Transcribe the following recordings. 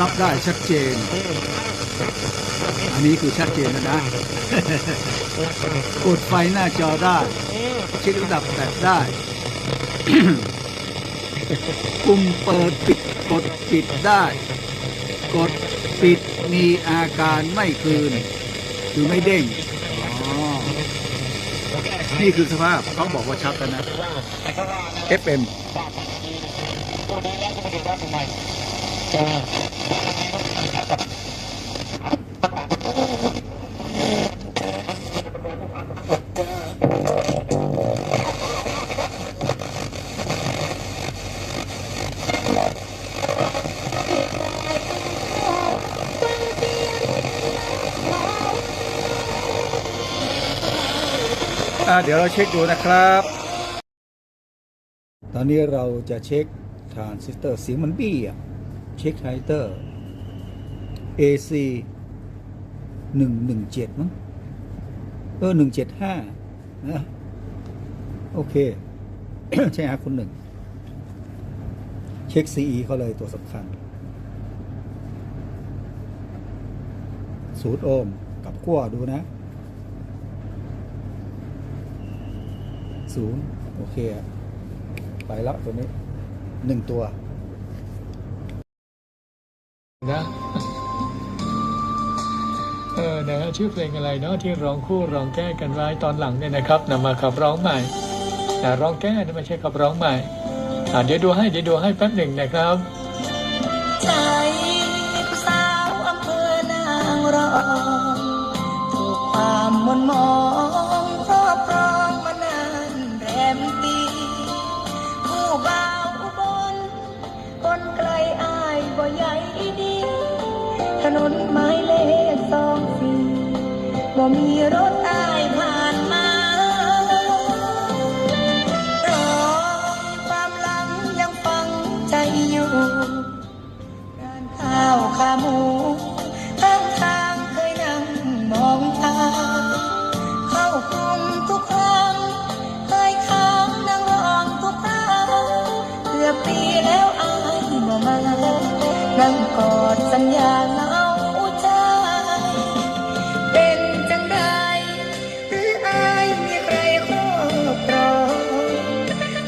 รับได้ชัดเจน อันนี้คือชัดเจนแล้วนะ กดไฟหน้าจอได้ เช็คระดับแบตได้ ปุ่มเปิดปิดกดปิดได้ กดปิดมีอาการไม่คืน คือไม่เด้งอ๋อนี่คือสภาพเขาบอกว่าชัดแล้วนะ FM อ่ เดี๋ยวเราเช็คดูนะครับ ตอนนี้เราจะเช็คทรานซิสเตอร์เสียงมันบี้อะ เช็คไฮเตอร์ AC หนึ่งหนึ่งเจ็ดมั้งเออหนึ่งเจ็ดห้านะโอเค ใช่ฮะคนหนึ่ง เช็ค CE เขาเลยตัวสำคัญสูตรโอห์มกับขั้วดูนะ ศูนย์โอเคอะไปแล้วตัวนี้หนึ่งตัวนะเออนะฮะชื่อเพลงอะไรเนาะที่ร้องคู่ร้องแก้กันไว้ตอนหลังเนี่ยนะครับนำมาขับร้องใหม่นะร้องแก้นะไม่ใช่ขับร้องใหม่อ่าเดี๋ยวดูให้เดี๋ยวดูให้แป๊บหนึ่งนะครับใจผู้สาวอำเภอนางรองถูกความมนมอง นั่งกอดสัญญาเหงาใจ เป็นจังไดหรืออายมีใครครอบครอง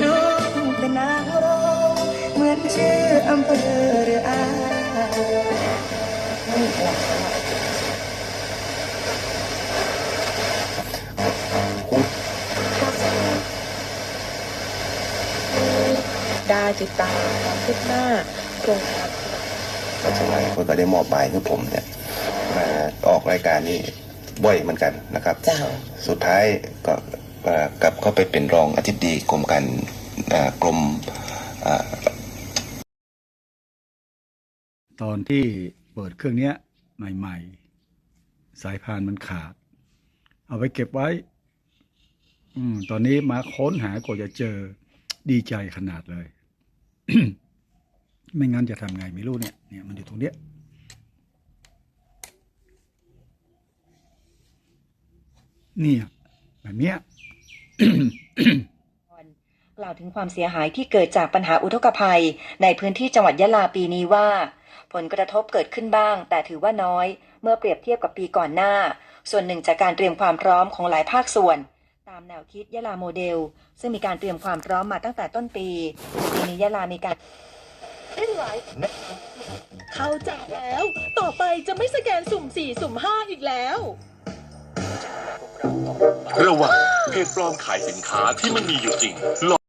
น้องเป็นนางรองเหมือนชื่ออำเภอหรืออายด้ติดตาความคืบหน้าโครง การปัจจุบันคนก็ได้มอบหมายให้ผมเนี่ยมาออกรายการนี้บ่อยเหมือนกันนะครับเจ้าสุดท้ายก็เอ่อกลับเข้าไปเป็นรองอธิบดีกรมการเอ่อกรมเอ่อตอนที่เปิดเครื่องเนี้ยใหม่ ๆ สายพานมันขาด เอาไปเก็บไว้อืมตอนนี้มาค้นหากว่าจะเจอดีใจขนาดเลย ไม่งั้นจะทำไงไม่รู้เนี่ยเนี่ยมันอยู่ตรงเนี้ยนี่แบบเนี้ยกล่าวถึงความเสียหายที่เกิดจากปัญหาอุทกภัย ในพื้นที่จังหวัดยะลาปีนี้ว่า ผลกระทบเกิดขึ้นบ้าง แต่ถือว่าน้อย เมื่อเปรียบเทียบกับปีก่อนหน้า ส่วนหนึ่งจากการเตรียมความพร้อมของหลายภาคส่วน ตามแนวคิดยะลาโมเดล ซึ่งมีการเตรียมความพร้อมมาตั้งแต่ต้นปีปีนี้ยะลามีการ เข้าใจแล้ว ต่อไปจะไม่สแกนสุ่ม 4 สุ่ม 5 อีกแล้ว ระวังเพจปลอมขายสินค้าที่ไม่มีอยู่จริงหลอก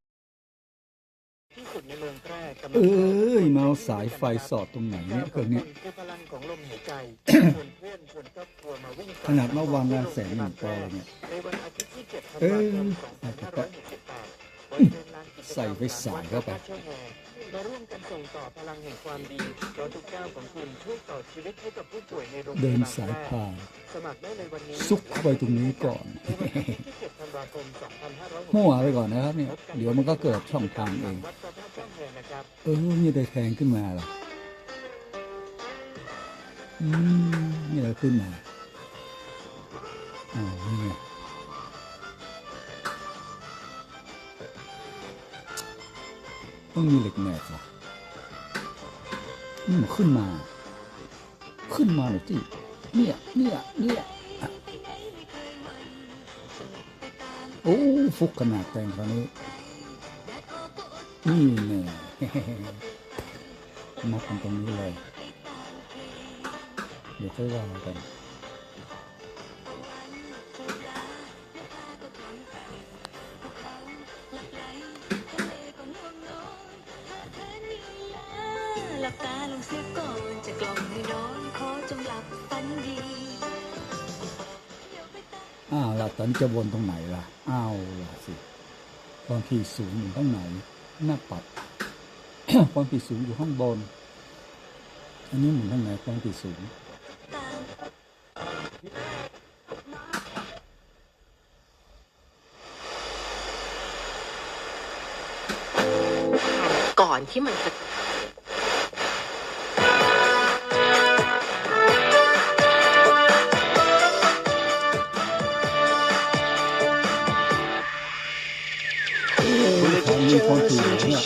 ที่สุดในเมืองแพร่กำลัเอ้ยมาเอาสายไฟสอดตรงไหนเนี่ยเครื่องเนี้ย คือพลังของลมหายใจชวนเพื่อนชวนครอบครัวมาวิ่งขนาดเมื่อวานงานแสนหนึ่งปอเนี่ย ในวันอาทิตย์ที่7ธันเอ้วายคม2568บริเวณลานกิจกรรมใส่ไปสายเข้าไป มาร่วมกันส่งต่อพลังแห่งความดีเพราะทุกก้าวของคุณช่วยต่อชีวิตให้กับผู้ป่วยในโรงพยาบาลเดินแพร่สายพานสมัครได้ในวันนี้ซุกเข้าไปตรงนี้ก่อนในวันอาทิตย์ที่7ธันวาคม2568มั่วไปก่อนนะครับเนี่ยเดี๋ยวมันก็เกิดช่องทางเองวัดพระธาตุช่องแฮนะครับเออมีได้แทงขึ้นมาล่ะอืมนี่อะไรขึ้นมาอ๋อนี่ไง ต้องมีเหล็กแหนบว่ะอืมขึ้นมา ขึ้นมาหน่อยสิเนี่ย เนี่ย เนี่ยโอ้ฟุกขนาดแต่งคราวนี้นี่แน่นับกันตรงนี้เลย เดี๋ยวค่อยว่ากันาวล่ะตอนจะวนตรงไหนล่ะ อ้าวล่ะสิความถี่สูงอยู่ข้างไหน หน้าปัด ความถี่สูงอยู่ข้างบน อันนี้หมุนข้างไหนความถี่สูง ก่อนที่มันจะ มีคนถือเนี่ย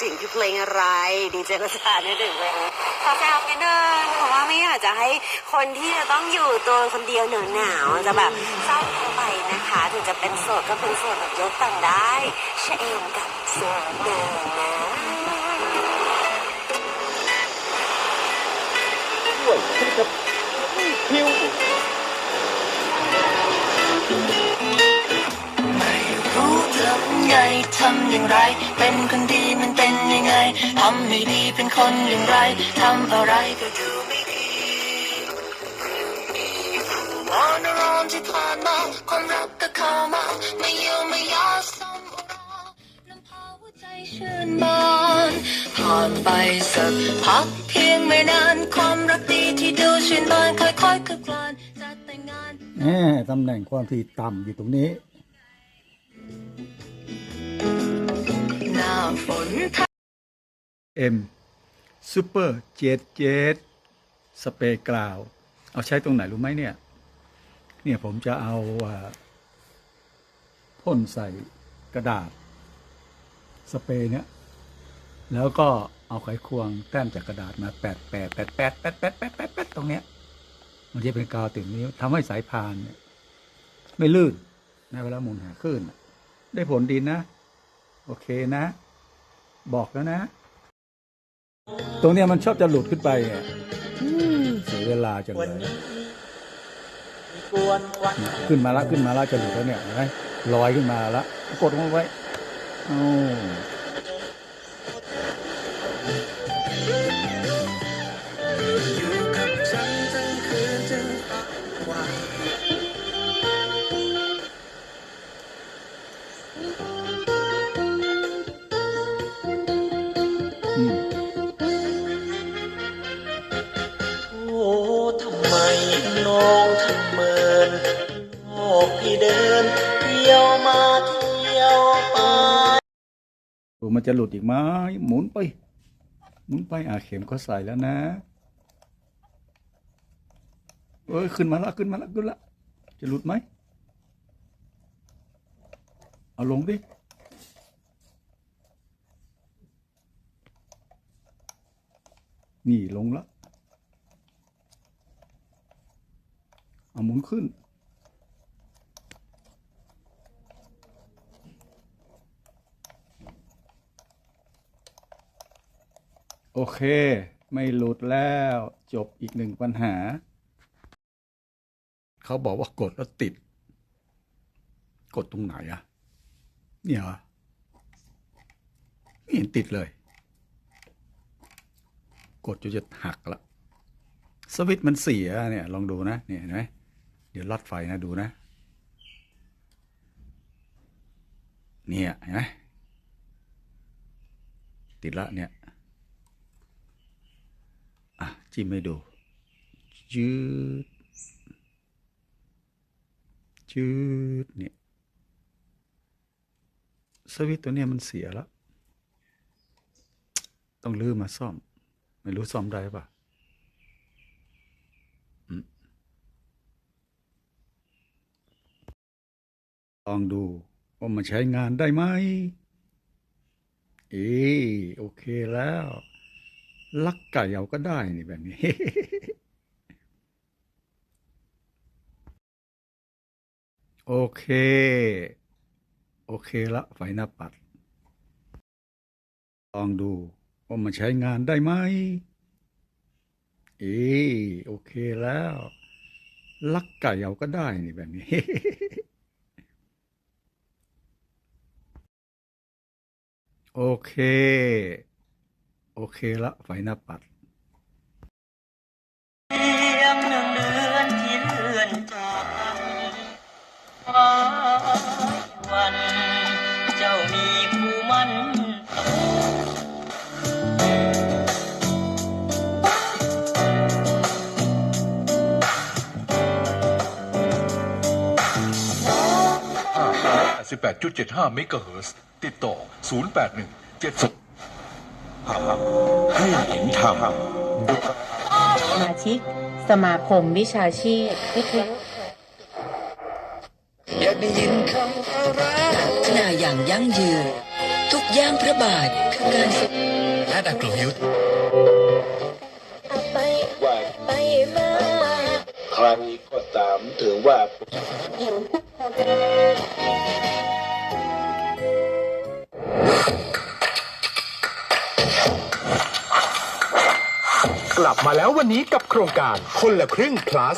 จริงคือเพลงอะไร ดีเจก็ชาเนี่ยดึง จะให้คนที่จะต้องอยู่ตัวคนเดียวเหนาวหนาวจะแบบเศร้าเข้าไปนะคะ ถึงจะเป็นโสดก็เป็นโสดแบบยกต่างได้เชเอมกับโสดเดิมนะรู้ทำไงทำอย่างไร เป็นคนดีมันเป็นยังไงทำไม่ดีเป็นคนอย่างไรทำอะไรก็ดู ไม่ดีมอมที่ผ่านมาความรักก็เข้ามาไม่เยียไม่ยาสมรอนำพาหัวใจชื่นบานผ่านไปสักพักเพียงไม่นานความรักดีที่ดูชื่นบานค่อยๆคืบคลานจะแต่งงานแหมตำแหน่งความถี่ต่ำอยู่ตรงนี้หน้าฝน M Super Jet Jet สเปรย์กราว เอาใช้ตรงไหนรู้ไหมเนี่ย เนี่ยผมจะเอาอ่าพ่นใส่กระดาษ สเปรย์เนี่ยแล้วก็เอาไขควงแต้มจากกระดาษมาแปดแปดแปดแปดแปดแปดแปดแปดแปดตรงเนี้ย มันจะเป็นกาวติดนิ้วทำให้สายพานเนี่ย ไม่ลื่นในเวลาหมุนหาคลื่นน่ะได้ผลดีนะ โอเคนะ บอกแล้วนะ ตรงเนี้ยมันชอบจะหลุดขึ้นไปอะอืมเสียเวลาจังเลยเนี่ย ขึ้นมาละขึ้นมาละจะหลุดแล้วเนี่ยเห็นไหมลอยขึ้นมาละกดลงไว้โอ้อื จะหลุดอีกไหมหมุนไป หมุนไปอ่าเข็มก็ใส่แล้วนะเอ้ยขึ้นมาละขึ้นมาละขึ้นละจะหลุดไหมเอาลงดินี่ลงละเอาหมุนขึ้น โอเค ไม่หลุดแล้วจบอีกหนึ่งปัญหา เขาบอกว่ากดแล้วติด กดตรงไหนอะเนี่ยไม่เห็นติดเลย กดจนจะหักละสวิตช์มันเสียเนี่ยลองดูนะเนี่ยเห็นไหมเดี๋ยวลอดไฟนะดูนะ เนี่ยเห็นไหมติดละเนี่ย อะจิ้มให้ดูจืดจืดเนี่ยสวิตตัวเนี้ยมันเสียแล้ว ต้องลื้อมาซ่อม ไม่รู้ซ่อมได้ปะลองดูว่ามันใช้งานได้ไหมเอโอเคแล้ว ลักไก่เอาก็ได้นี่แบบนี้โอเค โอเคละไฟหน้าปัด ลองดูว่ามันใช้งานได้ไหมเอโอเคแล้ว ลักไก่เอาก็ได้นี่แบบนี้ โอเค โอเคละไฟหน้าปัดเพียงหนึ่งเดือนที่เลื่อนจากฟ้าวันเจ้ามีคู่มัน18.75เมกะเฮิรตซ์ติดต่อ 081 70 ให้เห็นธรรมสมาชิก สมาคมวิชาชีพวิทยาอยากได้ยินคำว่ารักพัฒนาอย่างยั่งยืน ทุกย่างพระบาทคือการศึกและดักกลยุทธ์ไปไปมาใครก็ตามถือว่า กลับมาแล้ววันนี้กับโครงการคนละครึ่ง plus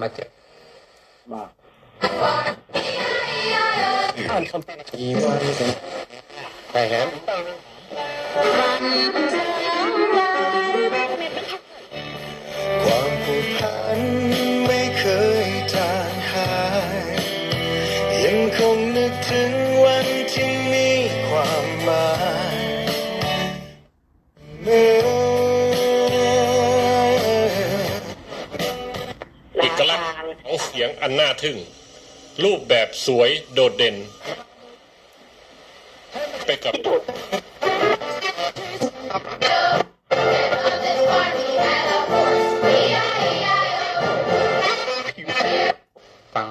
มาเจ็บมาอ่านคำเป็นทีวันแต่แฮมความ ทึ่ง รูปแบบสวยโดดเด่น ไปกับปัง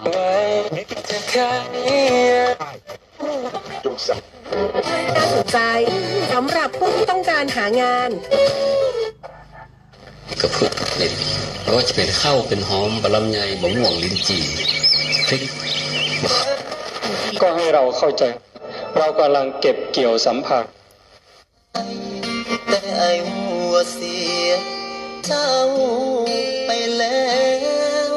สักน่าสนใจสำหรับผู้ที่ต้องการหางาน กับพืชเด็ดไม่ว่าจะเป็นข้าวเป็นหอมบะลำไยบะม่วงลิ้นจี่พริกก็ให้เราเข้าใจ เรากำลังเก็บเกี่ยวสัมผัสแต่ไอ้หัวเสียเจ้าไปแล้ว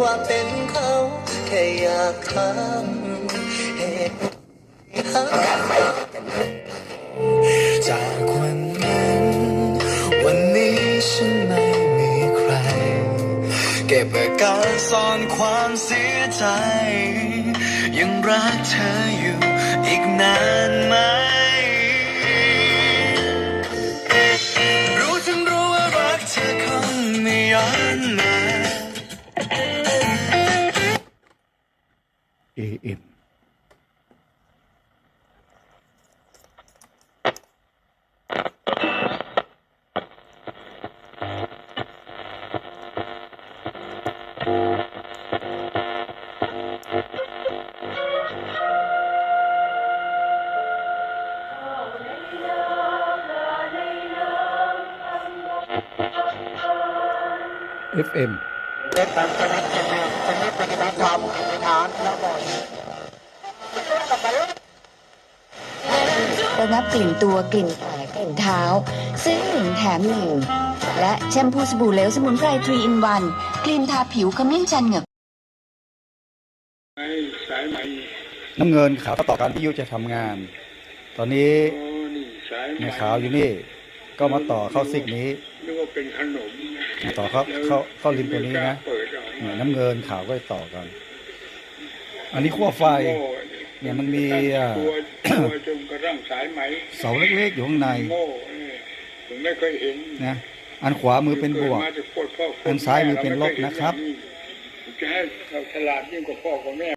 ว่าเป็นเขาแค่อยากถาม เก็บอการซ่อนความเสียใจ ยังรักเธออยู่อีกนานไหม เอฟเอ็มระงับกลิ่นตัวกลิ่นปากกลิ่นเท้า ซึ่งหนึ่งแถมหนึ่งและแชมพูสบู่เหลวสมุนไพร3 in 1กลิ่นทาผิวขมิ้นชันเหงือกน้ำเงินขาวก็ต่อการที่ยุจะทำงาน ตอนนี้ในขาวอยู่นี่ ก็มาต่อเข้าซิกนี้นึกว่าเป็นขนม ต่อเข้าเข้าเข้าริมตัวนี้นะเนี่ยน้ำเงินขาวก็ต่อกัน อันนี้ขั้วไฟ เนี่ยมันมีอ่าตัวตัวจนกระทั่งสายไหมเสาเล็กๆอยู่ข้างในโง่เนี่ยผมไม่เคยเห็นนะอันขวามือเป็นบวกกิดมาจากโคตรพ่อโคตรอันซ้ายมือแเป็นลบนะครับผมจะให้เราฉลาดยิ่งกว่าพ่อกับแม่